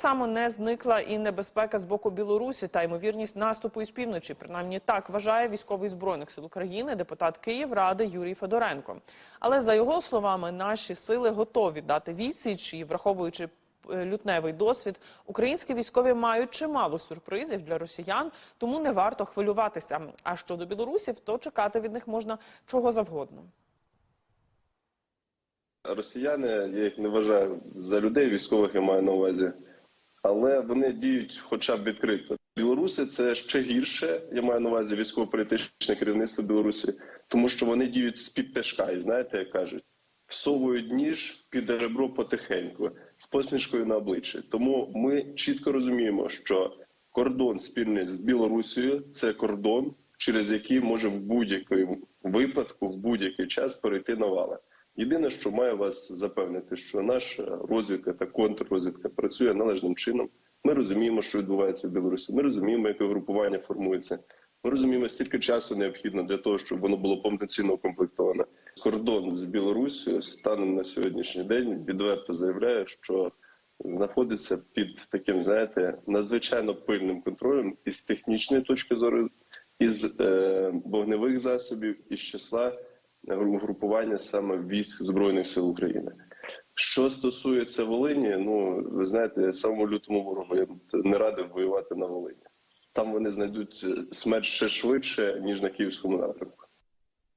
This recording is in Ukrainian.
само не зникла і небезпека з боку Білорусі та ймовірність наступу із півночі. Принаймні так вважає військовий збройних сил України депутат Київради Юрій Федоренко. Але за його словами, наші сили готові дати відсіч і враховуючи е, лютневий досвід, українські військові мають чимало сюрпризів для росіян, тому не варто хвилюватися. А щодо білорусів, то чекати від них можна чого завгодно. Росіяни, я їх не вважаю за людей, військових я маю на увазі, але вони діють хоча б відкрито. Білоруси це ще гірше, я маю на увазі військово-політичне керівництво Білорусі, тому що вони діють з-під тяжка, і знаєте, як кажуть, всовують ніж під ребро потихеньку з посмішкою на обличчі. Тому ми чітко розуміємо, що кордон спільний з Білорусією це кордон, через який може в будь-якому випадку, в будь-який час перейти навала. Єдине, що маю вас запевнити, що наша розвідка та контррозвідка працює належним чином. Ми розуміємо, що відбувається в Білорусі. Ми розуміємо, яке групування формується. Ми розуміємо, стільки часу необхідно для того, щоб воно було повноцінно укомплектоване. Кордон з Білорусією станом на сьогоднішній день відверто заявляє, що знаходиться під таким, знаєте, надзвичайно пильним контролем із технічної точки зору, із е, вогневих засобів, із числа групування саме військ збройних сил України. Що стосується Волині, ну ви знаєте, самому лютому ворогу я не радив воювати на Волині. Там вони знайдуть смерть ще швидше ніж на київському напрямку.